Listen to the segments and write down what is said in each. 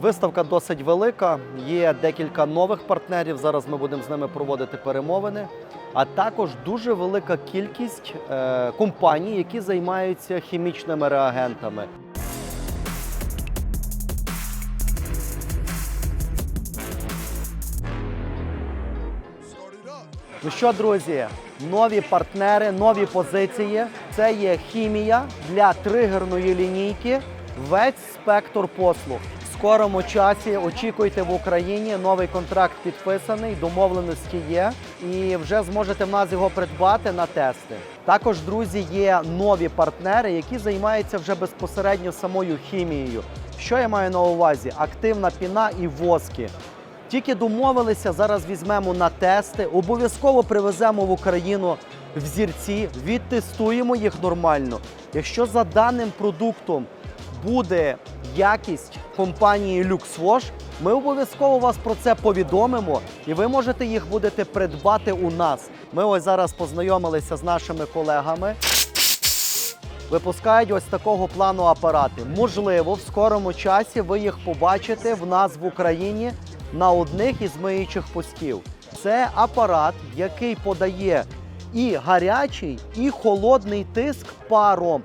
Виставка досить велика. Є декілька нових партнерів. Зараз ми будемо з ними проводити перемовини. А також дуже велика кількість е, компаній, які займаються хімічними реагентами. Ну що, друзі, нові партнери, нові позиції. Це є хімія для тригерної лінійки. Весь спектр послуг. Скорому часі очікуйте в Україні. Новий контракт підписаний, домовленості є, і вже зможете в нас його придбати на тести. Також, друзі, є нові партнери, які займаються вже безпосередньо самою хімією. Що я маю на увазі? Активна піна і воски. Тільки домовилися, зараз візьмемо на тести, обов'язково привеземо в Україну взірці, відтестуємо їх нормально. Якщо за даним продуктом буде якість компанії LuxWash, ми обов'язково вас про це повідомимо, і ви можете їх будете придбати у нас. Ми ось зараз познайомилися з нашими колегами. Випускають ось такого плану апарати. Можливо, в скорому часі ви їх побачите в нас в Україні на одних із миючих постів. Це апарат, який подає і гарячий, і холодний тиск паром.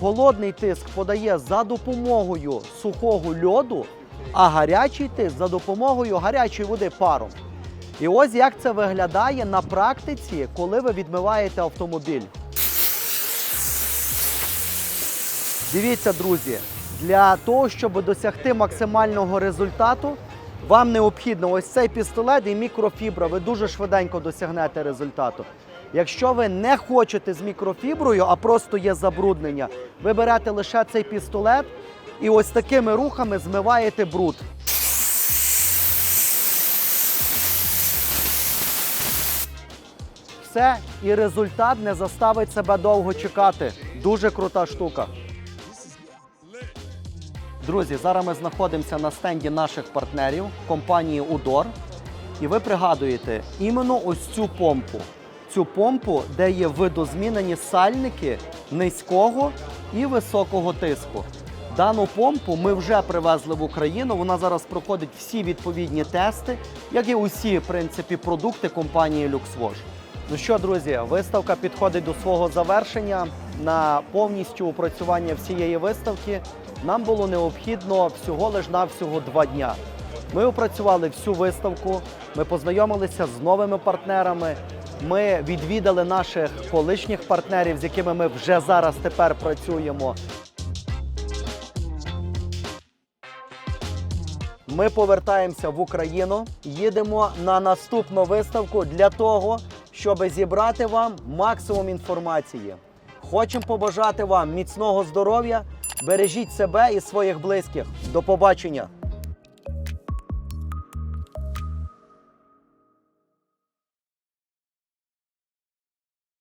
Холодний тиск подає за допомогою сухого льоду, а гарячий тиск за допомогою гарячої води паром. І ось як це виглядає на практиці, коли ви відмиваєте автомобіль. Дивіться, друзі, для того, щоб досягти максимального результату, вам необхідно ось цей пістолет і мікрофібра. Ви дуже швиденько досягнете результату. Якщо ви не хочете з мікрофіброю, а просто є забруднення, ви берете лише цей пістолет і ось такими рухами змиваєте бруд. Все, і результат не заставить себе довго чекати. Дуже крута штука. Друзі, зараз ми знаходимося на стенді наших партнерів компанії Удор. І ви пригадуєте іменно ось цю помпу. Цю помпу, де є видозмінені сальники низького і високого тиску. Дану помпу ми вже привезли в Україну. Вона зараз проходить всі відповідні тести, як і усі в принципі, продукти компанії LuxWash. Ну що, друзі, виставка підходить до свого завершення. На повністю опрацювання всієї виставки нам було необхідно всього лиш навсього два дня. Ми опрацювали всю виставку, ми познайомилися з новими партнерами. Ми відвідали наших колишніх партнерів, з якими ми вже зараз тепер працюємо. Ми повертаємося в Україну, їдемо на наступну виставку для того, щоб зібрати вам максимум інформації. Хочемо побажати вам міцного здоров'я, бережіть себе і своїх близьких. До побачення!